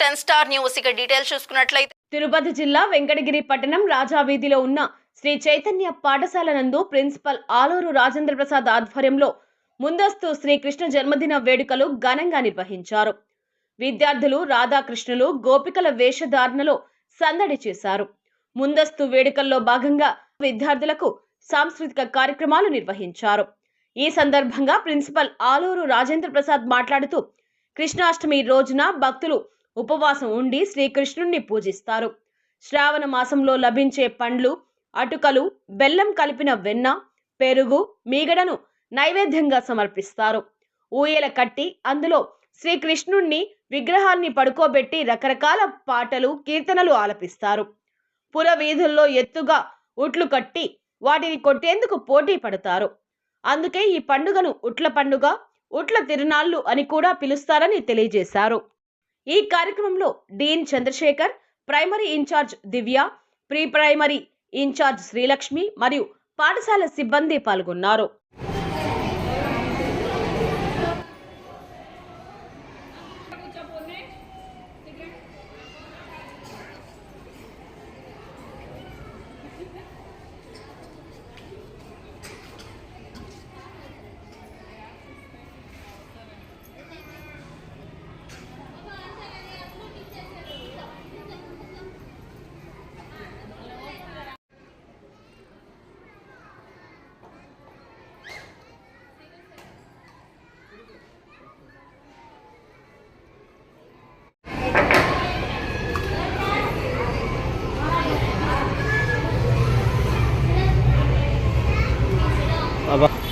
Ten star news. ఇక details చూసుకున్నట్లయితే తిరుపతి జిల్లా వెంకటగిరి పట్టణం రాజావీధిలో ఉన్న శ్రీ చైతన్య పాఠశాల నందు ప్రిన్సిపల్ ఆలూరు రాజేంద్ర ప్రసాద్ ఆధ్వర్యంలో ముందస్తు శ్రీకృష్ణ జన్మదిన వేడుకలు ఘనంగా నిర్వహించారు. విద్యార్థులు రాధాకృష్ణులు గోపికల వేషధారణలో సందడి చేశారు. ముందస్తు వేడుకల్లో భాగంగా విద్యార్థులకు సాంస్కృతిక కార్యక్రమాలు నిర్వహించారు. ఈ సందర్భంగా ప్రిన్సిపల్ ఆలూరు రాజేంద్ర ప్రసాద్ మాట్లాడుతూ కృష్ణాష్టమి రోజున భక్తులు ఉపవాసం ఉండి శ్రీకృష్ణుణ్ణి పూజిస్తారు. శ్రావణ మాసంలో లభించే పండ్లు అటుకలు బెల్లం కలిపిన వెన్న పెరుగు మీగడను నైవేద్యంగా సమర్పిస్తారు. ఊయల కట్టి అందులో శ్రీకృష్ణుణ్ణి విగ్రహాన్ని పడుకోబెట్టి రకరకాల పాటలు కీర్తనలు ఆలపిస్తారు. పుర వీధుల్లో ఎత్తుగా ఉట్లు కట్టి వాటిని కొట్టేందుకు పోటీ పడతారు. అందుకే ఈ పండుగను ఉట్ల పండుగ ఉట్ల తిరునాళ్ళు అని కూడా పిలుస్తారని తెలియజేశారు. ఈ కార్యక్రమంలో dean Chandrashekar primary incharge Divya pre primary incharge Srilakshmi మరియు పాఠశాల సిబ్బంది పాల్గొన్నారు. Спасибо.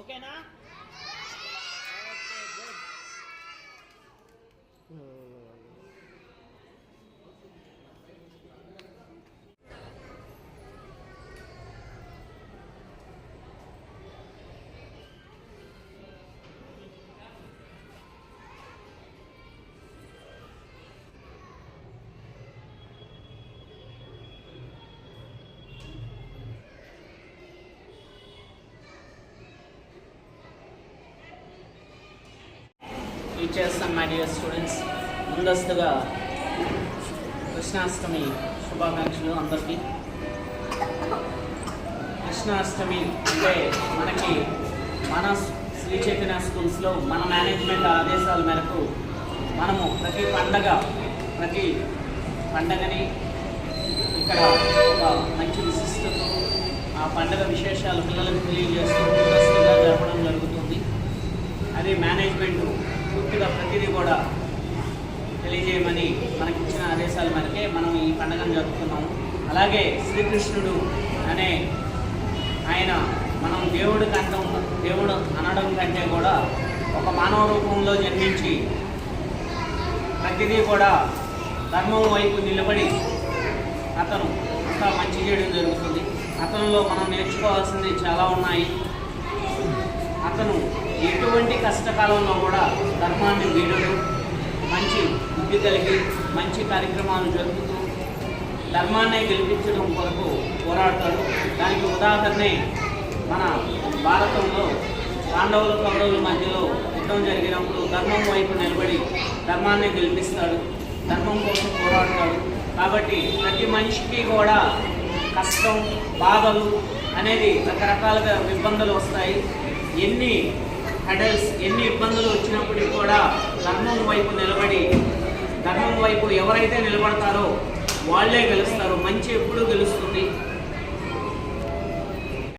ఓకేనా? Teachers and my dear students ముందస్తుగా కృష్ణాష్టమి శుభాకాంక్షలు అందరికీ. కృష్ణాష్టమి అంటే మనకి మన శ్రీ చైతన్య స్కూల్స్లో మన మేనేజ్మెంట్ ఆదేశాల మేరకు మనము ప్రతి పండగ ప్రతి పండగని ఇక్కడ ఒక మంచి విశిష్టత ఆ పండగ విశేషాలు పిల్లలకు తెలియజేస్తూ ముందస్తుగా జరపడం జరుగుతుంది. అది మేనేజ్మెంట్ పూర్తిగా ప్రతిదీ కూడా తెలియజేయమని మనకి ఇచ్చిన ఆదేశాల మేరకే మనం ఈ పండుగను జరుపుతున్నాము అలాగే శ్రీకృష్ణుడు అనే ఆయన మనం దేవుడి కంటం దేవుడు అనడం కంటే కూడా ఒక మానవ రూపంలో జన్మించి ప్రతిదీ కూడా ధర్మం వైపు నిలబడి అతను అంతా మంచి చేయడం జరుగుతుంది. అతనిలో మనం నేర్చుకోవాల్సింది చాలా ఉన్నాయి. అతను ఎటువంటి కష్టకాలంలో కూడా ధర్మాన్ని వీడడం మంచి బుద్ధి కలిగి మంచి కార్యక్రమాలు జరుపుతూ ధర్మాన్ని గెలిపించడం కొరకు పోరాడతాడు దానికి ఉదాహరణే మన భారతంలో పాండవుల కౌరవుల మధ్యలో యుద్ధం జరిగినప్పుడు ధర్మం వైపు నిలబడి ధర్మాన్ని గెలిపిస్తాడు. ధర్మం కోసం పోరాడతాడు. కాబట్టి ప్రతి మనిషికి కూడా కష్టం బాధలు అనేది రకరకాలుగా ఇబ్బందులు వస్తాయి. ఎన్ని అడల్ట్స్ ఎన్ని ఇబ్బందులు వచ్చినప్పటికీ కూడా ధర్మం వైపు నిలబడి ధర్మం వైపు ఎవరైతే నిలబడతారో వాళ్ళే గెలుస్తారు. మంచి ఎప్పుడూ గెలుస్తుంది?